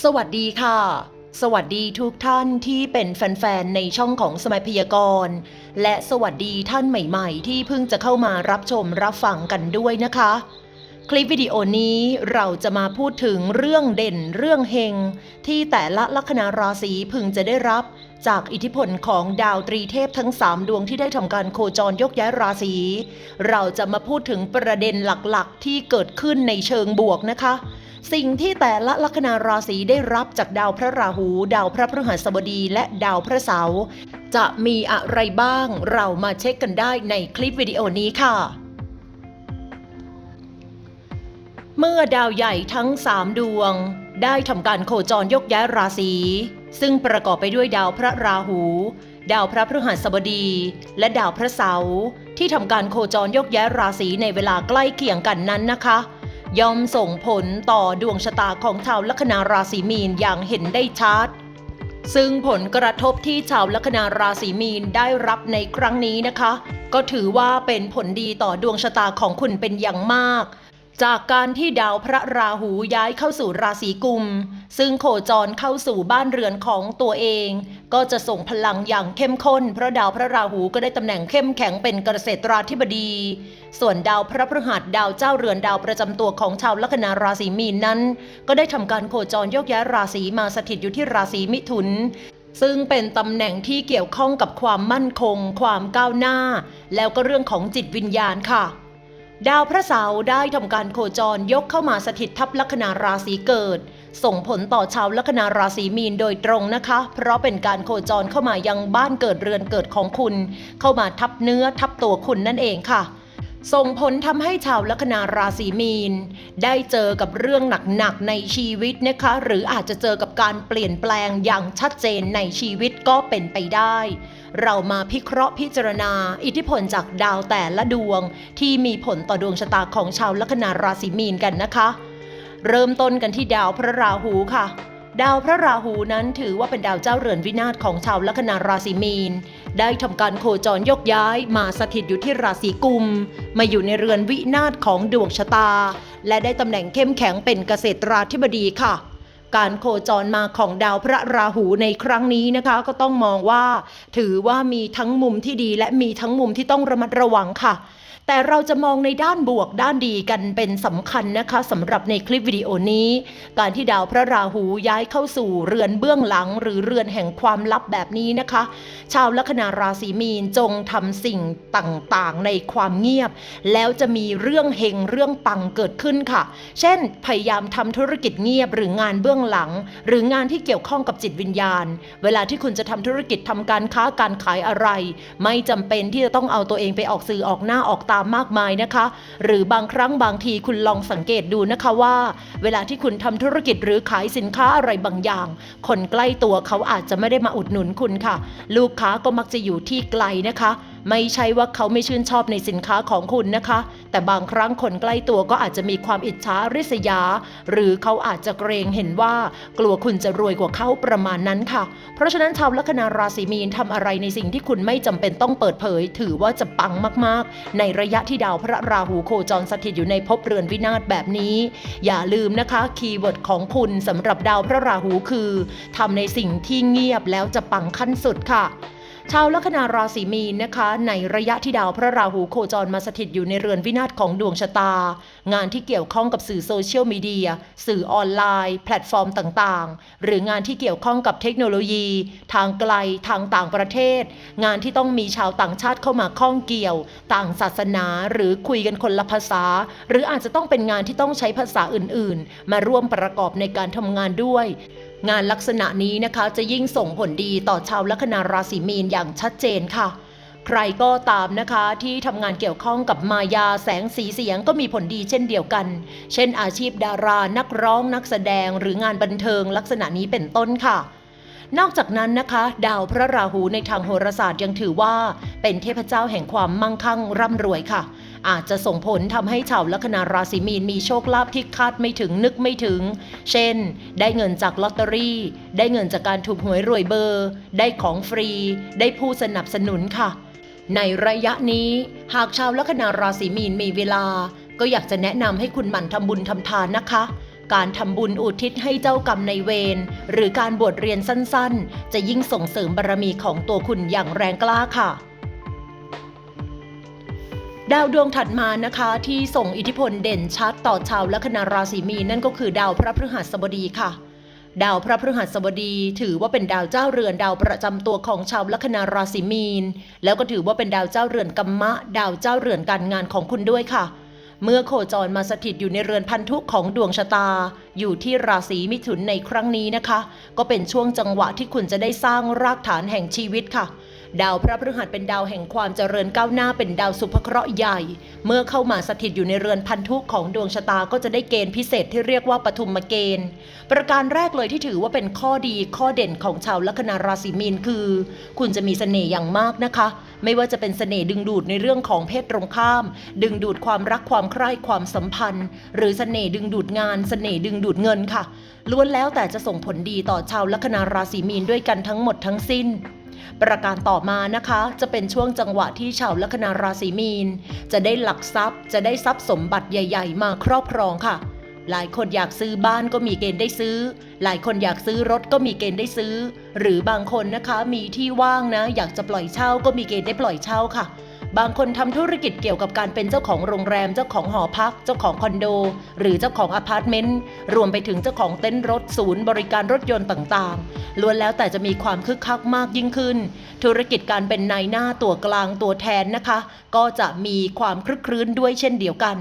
สวัสดีค่ะ สวัสดีทุกท่านที่เป็นแฟนๆ ในช่องของสมัยพยากรณ์ และสวัสดีท่านใหม่ๆ ที่เพิ่งจะเข้ามารับชมรับฟังกันด้วยนะคะ คลิปวิดีโอนี้เราจะมาพูดถึงเรื่องเด่นเรื่องเฮง ที่แต่ละลัคนาราศีพึงจะได้รับ จากอิทธิพลของดาวตรีเทพทั้ง 3 ดวงที่ได้ทำการโคจรยกย้ายราศีเราจะมาพูดถึงประเด็นหลักๆ ที่เกิดขึ้นในเชิงบวกนะคะ สิ่งที่แต่ละลัคนาราศีได้รับจากดาวพระราหู ดาวพระพฤหัสบดี และดาวพระเสาร์จะมีอะไรบ้าง เรามาเช็คกันได้ในคลิปวิดีโอนี้ค่ะ เมื่อดาวใหญ่ทั้ง 3 ดวง ได้ทำการโคจรยกย้ายราศีซึ่งประกอบไปด้วยดาวพระราหู ดาวพระพฤหัสบดี และดาวพระเสาร์ที่ทำการโคจรยกย้ายราศีในเวลาใกล้เคียงกันนั้นนะคะ ย่อมส่งผลต่อดวงชะตาของชาวลัคนาราศีมีนอย่างเห็นได้ชัด ซึ่งผลกระทบที่ชาวลัคนาราศีมีนได้รับในครั้งนี้นะคะ ก็ถือว่าเป็นผลดีต่อดวงชะตาของคุณเป็นอย่างมาก จากการที่ดาวพระราหูย้ายเข้าสู่ราศีกุม ซึ่งโคจรเข้าสู่บ้านเรือนของตัวเอง ก็จะส่งพลังอย่างเข้มข้น เพราะดาวพระราหูก็ได้ตำแหน่งเข้มแข็งเป็นเกษตราธิบดี ส่วนดาวพระพฤหัสดาวเจ้าเรือนดาวประจำตัวของชาวลัคนาราศีมีนนั้น ก็ได้ทำการโคจรโยกย้ายราศีมาสถิตอยู่ที่ราศีมิถุนซึ่งเป็นตำแหน่งที่เกี่ยวข้องกับความมั่นคง ความก้าวหน้า แล้วก็เรื่องของจิตวิญญาณค่ะ ดาวพระเสาร์ได้ทำการโคจรยกเข้ามาสถิตทับลัคนาราศีเกิด ส่งผลต่อชาวลัคนาราศีมีนโดยตรงนะคะ เพราะเป็นการโคจรเข้ามายังบ้านเกิดเรือนเกิดของคุณ เข้ามาทับเนื้อทับตัวคุณนั่นเองค่ะส่งผลทำให้ชาวลัคนาราศีมีน ได้เจอกับเรื่องหนักๆในชีวิตนะคะ หรืออาจจะเจอกับการเปลี่ยนแปลงอย่างชัดเจนในชีวิตก็เป็นไปได้ เรามาพิเคราะห์พิจารณา อิทธิพลจากดาวแต่ละดวง ที่มีผลต่อดวงชะตาของชาวลัคนาราศีมีนกันนะคะ เริ่มต้นกันที่ดาวพระราหูค่ะ ดาวพระราหูนั้นถือว่าเป็นดาวเจ้าเรือนวินาศของชาวลัคนาราศีมีน ได้ทำการโคจรยกย้ายมาสถิตอยู่ที่ราศีกุม มาอยู่ในเรือนวินาศของดวงชะตา และได้ตำแหน่งเข้มแข็งเป็นเกษตราธิบดีค่ะการโคจรมาของดาวพระราหูในครั้งนี้นะคะ ก็ต้องมองว่า ถือว่ามีทั้งมุมที่ดีและมีทั้งมุมที่ต้องระมัดระวังค่ะ แต่เราจะมองในด้านบวกด้านดีกันเป็นสำคัญนะคะสำหรับในคลิปวิดีโอนี้ การที่ดาวพระราหูย้ายเข้าสู่เรือนเบื้องหลัง หรือเรือนแห่งความลับแบบนี้นะคะ ชาวลัคนาราศีมีนจงทำสิ่งต่างๆ ในความเงียบ แล้วจะมีเรื่องเฮงเรื่องปังเกิดขึ้นค่ะ เช่น พยายามทำธุรกิจเงียบหรืองานเบื้องหลัง หรืองานที่เกี่ยวข้องกับจิตวิญญาณ เวลาที่คุณจะทำธุรกิจทำการค้าการขายอะไร ไม่จำเป็นที่จะต้องเอาตัวเองไปออกสื่อออกหน้าออกตามมากมายนะคะ หรือบางครั้งบางทีคุณลองสังเกตดูนะคะว่า เวลาที่คุณทำธุรกิจหรือขายสินค้าอะไรบางอย่าง คนใกล้ตัวเขาอาจจะไม่ได้มาอุดหนุนคุณค่ะ ลูกค้าก็มักจะอยู่ที่ไกลนะคะไม่ใช่ว่าเขาไม่ชื่นชอบในสินค้าของคุณนะคะ แต่บางครั้งคนใกล้ตัวก็อาจจะมีความอิจฉาริษยา หรือเขาอาจจะเกรงเห็นว่า กลัวคุณจะรวยกว่าเขาประมาณนั้นค่ะ เพราะฉะนั้นชาวลัคนาราศีมีนทำอะไรในสิ่งที่คุณไม่จำเป็นต้องเปิดเผย ถือว่าจะปังมากๆ ในระยะที่ดาวพระราหูโคจรสถิตอยู่ในภพเรือนวินาศแบบนี้ อย่าลืมนะคะคีย์เวิร์ดของคุณสำหรับดาวพระราหูคือทำในสิ่งที่เงียบแล้วจะปังขั้นสุดค่ะ ชาวลัคนาราศีมีนนะคะ ในระยะที่ดาวพระราหูโคจรมาสถิตอยู่ในเรือนวินาศของดวงชะตา งานที่เกี่ยวข้องกับสื่อโซเชียลมีเดีย สื่อออนไลน์ แพลตฟอร์มต่างๆ หรืองานที่เกี่ยวข้องกับเทคโนโลยี ทางไกลทางต่างประเทศ งานที่ต้องมีชาวต่างชาติเข้ามาข้องเกี่ยว ต่างศาสนาหรือคุยกันคนละภาษา หรืออาจจะต้องเป็นงานที่ต้องใช้ภาษาอื่นๆ มาร่วมประกอบในการทำงานด้วย งานลักษณะนี้นะคะจะยิ่งส่งผลดีต่อชาวลัคนาราศีมีนอย่างชัดเจนค่ะ ใครก็ตามนะคะที่ทำงานเกี่ยวข้องกับมายาแสงสีเสียงก็มีผลดีเช่นเดียวกัน เช่นอาชีพดารานักร้องนักแสดงหรืองานบันเทิงลักษณะนี้เป็นต้นค่ะนอกจากนั้นนะคะ ดาวพระราหูในทางโหราศาสตร์ยังถือว่า เป็นเทพเจ้าแห่งความมั่งคั่งร่ำรวยค่ะ อาจจะส่งผลทำให้ชาวลัคนาราศีมีนมีโชคลาภที่คาดไม่ถึงนึกไม่ถึง เช่น ได้เงินจากลอตเตอรี่ ได้เงินจากการถูกหวยรวยเบอร์ ได้ของฟรี ได้ผู้สนับสนุนค่ะ ในระยะนี้หากชาวลัคนาราศีมีนมีเวลา ก็อยากจะแนะนำให้คุณหมั่นทำบุญทำทานนะคะการทำบุญอุทิศให้เจ้ากรรมในเวรหรือการบวชเรียนสั้นๆ จะยิ่งส่งเสริมบารมีของตัวคุณอย่างแรงกล้าค่ะ ดาวดวงถัดมานะคะที่ส่งอิทธิพลเด่นชัดต่อชาวลัคนาราศีมีนนั่นก็คือดาวพระพฤหัสบดีค่ะ ดาวพระพฤหัสบดีถือว่าเป็นดาวเจ้าเรือนดาวประจำตัวของชาวลัคนาราศีมีน แล้วก็ถือว่าเป็นดาวเจ้าเรือนกัมมะ ดาวเจ้าเรือนการงานของคุณด้วยค่ะ เมื่อโคจรมาสถิตอยู่ในเรือนพันธุของดวงชะตา อยู่ที่ราศีมิถุนในครั้งนี้นะคะ ก็เป็นช่วงจังหวะที่คุณจะได้สร้างรากฐานแห่งชีวิตค่ะ ดาวพระพฤหัสเป็นดาวแห่งความเจริญก้าวหน้าเป็นดาวสุภเคราะห์ใหญ่ เมื่อเข้ามาสถิตอยู่ในเรือนพันธุของดวงชะตาก็จะได้เกณฑ์พิเศษที่เรียกว่าปฐุมเกณฑ์ ประการแรกเลยที่ถือว่าเป็นข้อดีข้อเด่นของชาวลัคนาราศีมีนคือ คุณจะมีเสน่ห์อย่างมากนะคะ ไม่ว่าจะเป็นเสน่ห์ดึงดูดในเรื่องของเพศตรงข้าม ดึงดูดความรักความใคร่ความสัมพันธ์ หรือเสน่ห์ดึงดูดงาน เสน่ห์ดึงดูดเงินค่ะล้วนแล้วแต่จะส่งผลดีต่อชาวลัคนาราศีมีนด้วยกันทั้งหมดทั้งสิ้น ประการต่อมานะคะ จะเป็นช่วงจังหวะที่ชาวลัคนาราศีมีน จะได้หลักทรัพย์ จะได้ทรัพย์สมบัติใหญ่ ๆ มาครอบครองค่ะ หลายคนอยากซื้อบ้านก็มีเกณฑ์ได้ซื้อ หลายคนอยากซื้อรถก็มีเกณฑ์ได้ซื้อ หรือบางคนนะคะมีที่ว่างนะ อยากจะปล่อยเช่าก็มีเกณฑ์ได้ปล่อยเช่าค่ะ บางคนทำธุรกิจเกี่ยวกับการเป็นเจ้าของโรงแรม เจ้าของหอพัก เจ้าของคอนโด หรือเจ้าของอพาร์ตเมนต์ รวมไปถึงเจ้าของเต็นท์รถศูนย์บริการรถยนต์ต่างๆ ล้วนแล้วแต่จะมีความคึกคักมากยิ่งขึ้น ธุรกิจการเป็นนายหน้าตัวกลางตัวแทนนะคะ ก็จะมีความคลึกครื้นด้วยเช่นเดียวกัน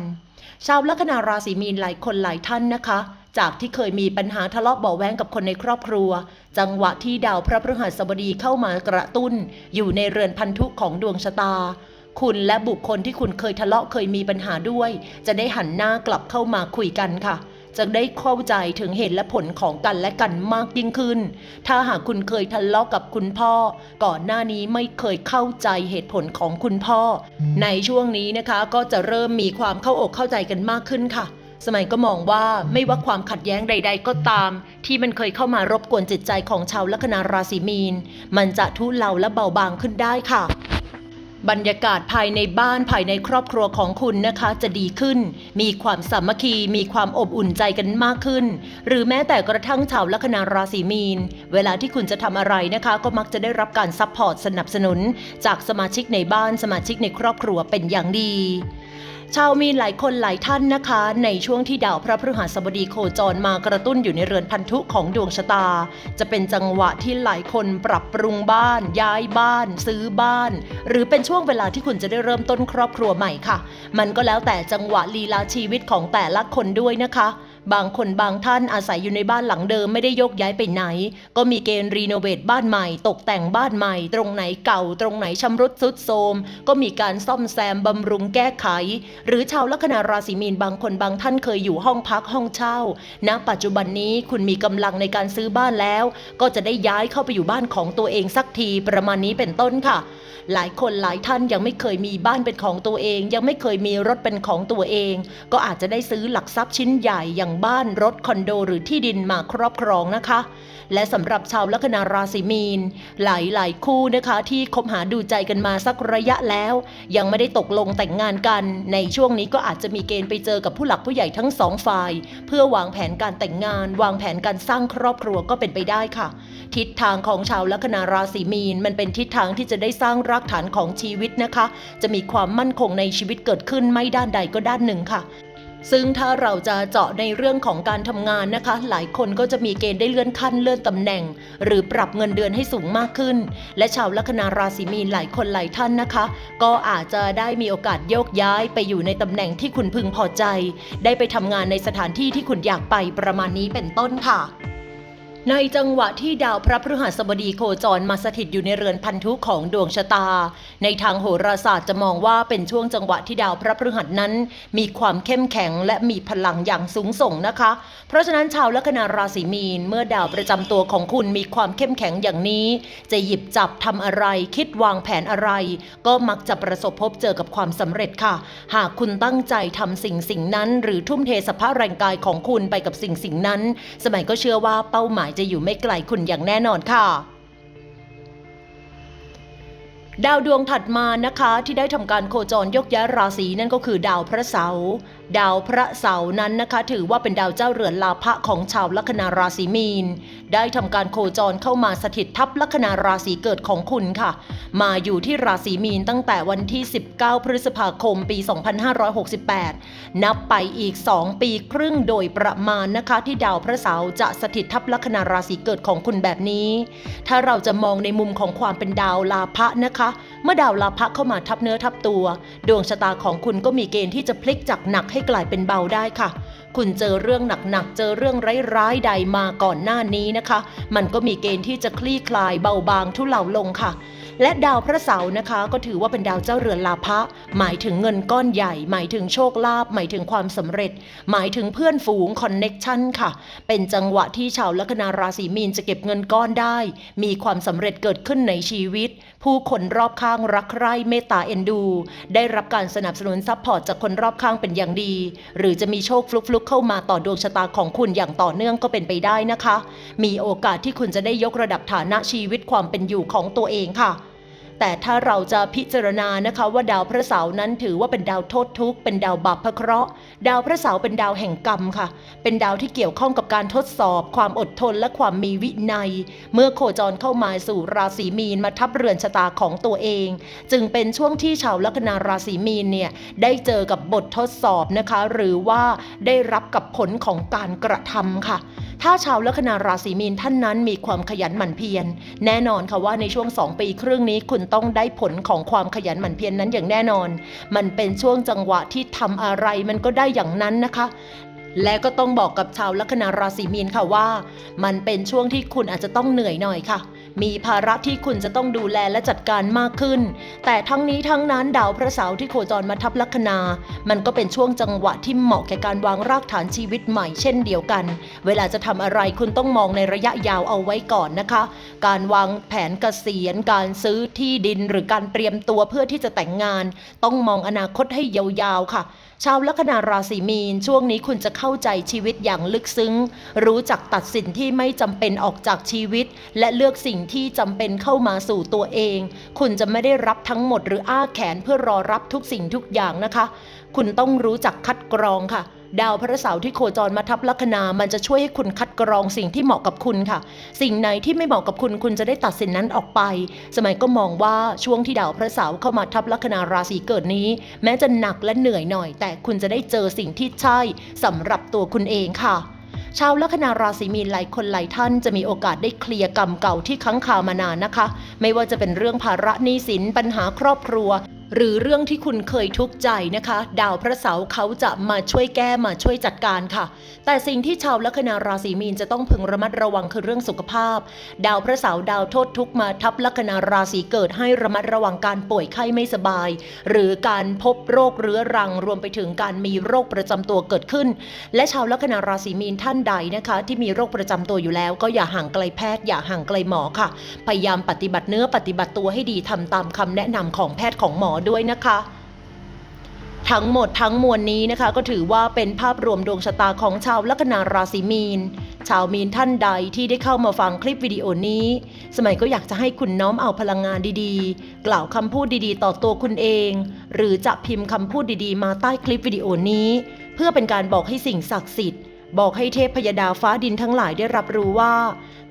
ชาวลัคนาราศีมีนหลายคนหลายท่านนะคะจากที่เคยมีปัญหาทะเลาะเบาแว้งกับคนในครอบครัว จังหวะที่ดาวพระพฤหัสบดีเข้ามากระตุ้น อยู่ในเรือนพันธุของดวงชะตา คุณและบุคคลที่คุณเคยทะเลาะเคยมีปัญหาด้วย จะได้หันหน้ากลับเข้ามาคุยกันค่ะจะได้เข้าใจถึงเหตุและผลของกันและกันมากยิ่งขึ้น ถ้าหากคุณเคยทะเลาะกับคุณพ่อ ก่อนหน้านี้ไม่เคยเข้าใจเหตุผลของคุณพ่อ ในช่วงนี้นะคะก็จะเริ่มมีความเข้าอกเข้าใจกันมากขึ้นค่ะ สมัยก็มองว่าไม่ว่าความขัดแย้งใด ๆ ก็ตาม ที่มันเคยเข้ามารบกวนจิตใจของชาวลัคนาราศีมีน มันจะทุเลาและเบาบางขึ้นได้ค่ะ บรรยากาศภายในบ้านภายในครอบครัวของคุณนะคะจะดีขึ้น มีความสามัคคี มีความอบอุ่นใจกันมากขึ้น หรือแม้แต่กระทั่งชาวลัคนาราศีมีน เวลาที่คุณจะทำอะไรนะคะ ก็มักจะได้รับการซัพพอร์ตสนับสนุน จากสมาชิกในบ้านสมาชิกในครอบครัวเป็นอย่างดี ชาวมีนหลายคนหลายท่านนะคะ ในช่วงที่ดาวพระพฤหัสบดีโคจรมากระตุ้นอยู่ในเรือนพันธุของดวงชะตา จะเป็นจังหวะที่หลายคนปรับปรุงบ้าน ย้ายบ้าน ซื้อบ้าน หรือเป็นช่วงเวลาที่คุณจะได้เริ่มต้นครอบครัวใหม่ค่ะ มันก็แล้วแต่จังหวะลีลาชีวิตของแต่ละคนด้วยนะคะ บางคนบางท่านอาศัยอยู่ในบ้านหลังเดิมไม่ได้ยกย้ายไปไหน ก็มีเกณฑ์รีโนเวทบ้านใหม่ ตกแต่งบ้านใหม่ ตรงไหนเก่า ตรงไหนชำรุดทรุดโทรมก็มีการซ่อมแซมบำรุงแก้ไข หรือชาวลัคนาราศีมีนบางคนบางท่านเคยอยู่ห้องพักห้องเช่าณปัจจุบันนี้คุณมีกำลังในการซื้อบ้านแล้ว ก็จะได้ย้ายเข้าไปอยู่บ้านของตัวเองสักทีประมาณนี้เป็นต้นค่ะ หลายคนหลายท่านยังไม่เคยมีบ้านเป็นของตัวเอง ยังไม่เคยมีรถเป็นของตัวเอง ก็อาจจะได้ซื้อหลักทรัพย์ชิ้นใหญ่อย่างบ้านรถคอนโดหรือที่ดินมาครอบครองนะคะ และสำหรับชาวลัคนาราศีมีนหลายหลายๆคู่นะคะ ที่คบหาดูใจกันมาสักระยะแล้ว ยังไม่ได้ตกลงแต่งงานกัน ในช่วงนี้ก็อาจจะมีเกณฑ์ไปเจอกับผู้หลักผู้ใหญ่ทั้งสองฝ่าย เพื่อวางแผนการแต่งงาน วางแผนการสร้างครอบครัวก็เป็นไปได้ค่ะ ทิศทางของชาวลัคนาราศีมีน มันเป็นทิศทางที่จะได้สร้างรากฐานของชีวิตนะคะ จะมีความมั่นคงในชีวิตเกิดขึ้นไม่ด้านใดก็ด้านหนึ่งค่ะซึ่งถ้าเราจะเจาะในเรื่องของการทำงานนะคะ หลายคนก็จะมีเกณฑ์ได้เลื่อนขั้นเลื่อนตำแหน่ง หรือปรับเงินเดือนให้สูงมากขึ้น และชาวลัคนาราศีมีนหลายคนหลายท่านนะคะ ก็อาจจะได้มีโอกาสโยกย้ายไปอยู่ในตำแหน่งที่คุณพึงพอใจ ได้ไปทำงานในสถานที่ที่คุณอยากไปประมาณนี้เป็นต้นค่ะ ในจังหวะที่ดาวพระพฤหัสบดีโคจรมาสถิตอยู่ในเรือนพันธุของดวงชะตา ในทางโหราศาสตร์จะมองว่าเป็นช่วงจังหวะที่ดาวพระพฤหัสนั้น มีความเข้มแข็งและมีพลังอย่างสูงส่งนะคะ เพราะฉะนั้นชาวลัคนาราศีมีน เมื่อดาวประจำตัวของคุณมีความเข้มแข็งอย่างนี้ จะหยิบจับทำอะไร คิดวางแผนอะไร ก็มักจะประสบพบเจอกับความสำเร็จค่ะ หากคุณตั้งใจทำสิ่งสิ่งนั้น หรือทุ่มเทสภาพแรงกายของคุณไปกับสิ่งสิ่งนั้น สมัยก็เชื่อว่าเป้าหมายจะอยู่ไม่ไกลคุณอย่างแน่นอนค่ะ ดาวดวงถัดมานะคะ ที่ได้ทำการโคจรยกย้ายราศีนั่นก็คือดาวพระเสาร์ดาวพระเสาร์นั้นนะคะ ถือว่าเป็นดาวเจ้าเรือนลาภะของชาวลัคนาราศีมีน ได้ทำการโคจรเข้ามาสถิตทับลัคนาราศีเกิดของคุณค่ะ มาอยู่ที่ราศีมีนตั้งแต่วันที่ 19 พฤษภาคมปี 2568 นับไปอีก 2 ปีครึ่งโดยประมาณนะคะ ที่ดาวพระเสาร์จะสถิตทับลัคนาราศีเกิดของคุณแบบนี้ ถ้าเราจะมองในมุมของความเป็นดาวลาภะนะคะ เมื่อดาวลาภะเข้ามาทับเนื้อทับตัว ดวงชะตาของคุณก็มีเกณฑ์ที่จะพลิกจากหนักให้กลายเป็นเบาได้ค่ะ คุณเจอเรื่องหนักๆ เจอเรื่องร้ายๆ ใดมาก่อนหน้านี้นะคะ มันก็มีเกณฑ์ที่จะคลี่คลายเบาบางทุเลาลงค่ะ และดาวพระเสาร์นะคะ ก็ถือว่าเป็นดาวเจ้าเรือนลาภะหมายถึงเงินก้อนใหญ่ หมายถึงโชคลาภหมายถึงความสำเร็จ หมายถึงเพื่อนฝูงคอนเน็กชันค่ะ เป็นจังหวะที่ชาวลัคนาราศีมีนจะเก็บเงินก้อนได้ มีความสำเร็จเกิดขึ้นในชีวิต ผู้คนรอบข้างรักใคร่เมตตาเอ็นดู ได้รับการสนับสนุนซัพพอร์ตจากคนรอบข้างเป็นอย่างดี หรือจะมีโชคฟลุกๆเข้ามาต่อดวงชะตาของคุณอย่างต่อเนื่องก็เป็นไปได้นะคะ มีโอกาสที่คุณจะได้ยกระดับฐานะชีวิตความเป็นอยู่ของตัวเองค่ะ แต่ถ้าเราจะพิจารณานะคะว่าดาวพระเสาร์นั้นถือว่าเป็นดาวโทษทุกข์เป็นดาวบาปพระเคราะห์ ดาวพระเสาร์เป็นดาวแห่งกรรมค่ะ เป็นดาวที่เกี่ยวข้องกับการทดสอบ ความอดทนและความมีวินัย เมื่อโคจรเข้ามาสู่ราศีมีนมาทับเรือนชะตาของตัวเอง จึงเป็นช่วงที่ชาวลัคนาราศีมีนเนี่ยได้เจอกับบททดสอบนะคะ หรือว่าได้รับกับผลของการกระทำค่ะ ถ้าชาวลัคนาราศีมีนท่านนั้นมีความขยันหมั่นเพียร แน่นอนค่ะว่าในช่วง 2 ปีครึ่งนี้คุณต้องได้ผลของความขยันหมั่นเพียรนนั้นอย่างแน่นอน มันเป็นช่วงจังหวะที่ทำอะไรมันก็ได้อย่างนั้นนะคะและก็ต้องบอกกับชาวลัคนาราศีมีนค่ะว่า มันเป็นช่วงที่คุณอาจจะต้องเหนื่อยหน่อยค่ะ มีภาระที่คุณจะต้องดูแลและจัดการมากขึ้น แต่ทั้งนี้ทั้งนั้นดาวพระเสาร์ที่โคจรมาทับลัคนา มันก็เป็นช่วงจังหวะที่เหมาะแก่การวางรากฐานชีวิตใหม่เช่นเดียวกัน เวลาจะทำอะไรคุณต้องมองในระยะยาวเอาไว้ก่อนนะคะ การวางแผนเกษียณ การซื้อที่ดินหรือการเตรียมตัวเพื่อที่จะแต่งงาน ต้องมองอนาคตให้ยาวๆค่ะ ชาวลัคนาราศีมีน ช่วงนี้คุณจะเข้าใจชีวิตอย่างลึกซึ้ง รู้จักตัดสินที่ไม่จำเป็นออกจากชีวิต และเลือกสิ่งที่จำเป็นเข้ามาสู่ตัวเอง คุณจะไม่ได้รับทั้งหมดหรืออ้าแขนเพื่อรอรับทุกสิ่งทุกอย่างนะคะ คุณต้องรู้จักคัดกรองค่ะ ดาวพระเสาร์ที่โคจรมาทับลัคนา มันจะช่วยให้คุณคัดกรองสิ่งที่เหมาะกับคุณค่ะ สิ่งไหนที่ไม่เหมาะกับคุณคุณจะได้ตัดสินนั้นออกไป สมัยก็มองว่าช่วงที่ดาวพระเสาร์เข้ามาทับลัคนาราศีเกิดนี้ แม้จะหนักและเหนื่อยหน่อย แต่คุณจะได้เจอสิ่งที่ใช่สำหรับตัวคุณเองค่ะชาวลัคนาราศีมีนหลายคนหลายท่านจะมีโอกาสได้เคลียร์กรรมเก่าที่ค้างคามานานนะคะ ไม่ว่าจะเป็นเรื่องภาระหนี้สินปัญหาครอบครัว หรือเรื่องที่คุณเคยทุกข์ใจนะคะ ดาวพระเสาร์เขาจะมาช่วยแก้มาช่วยจัดการค่ะ แต่สิ่งที่ชาวลัคนาราศีมีนจะต้องพึงระมัดระวังคือเรื่องสุขภาพ ดาวพระเสาร์ดาวโทษทุกมาทับลัคนาราศีเกิดให้ระมัดระวังการป่วยไข้ไม่สบาย หรือการพบโรคเรื้อรังรวมไปถึงการมีโรคประจำตัวเกิดขึ้น และชาวลัคนาราศีมีนท่านใดนะคะ ที่มีโรคประจำตัวอยู่แล้ว ก็อย่าห่างไกลแพทย์อย่าห่างไกลหมอค่ะ พยายามปฏิบัติเนื้อปฏิบัติตัวให้ดีทำตามคำแนะนำของแพทย์ของหมอด้วยนะคะ ทั้งหมดทั้งมวลนี้นะคะ ก็ถือว่าเป็นภาพรวมดวงชะตาของชาวลัคนาราศีมีน ชาวมีนท่านใดที่ได้เข้ามาฟังคลิปวิดีโอนี้ สมัยก็อยากจะให้คุณน้อมเอาพลังงานดีๆ กล่าวคำพูดดีๆ ต่อตัวคุณเอง หรือจะพิมพ์คำพูดดีๆ มาใต้คลิปวิดีโอนี้ เพื่อเป็นการบอกให้สิ่งศักดิ์สิทธิ์บอกให้เทพพยดาฟ้าดินทั้งหลายได้รับรู้ว่า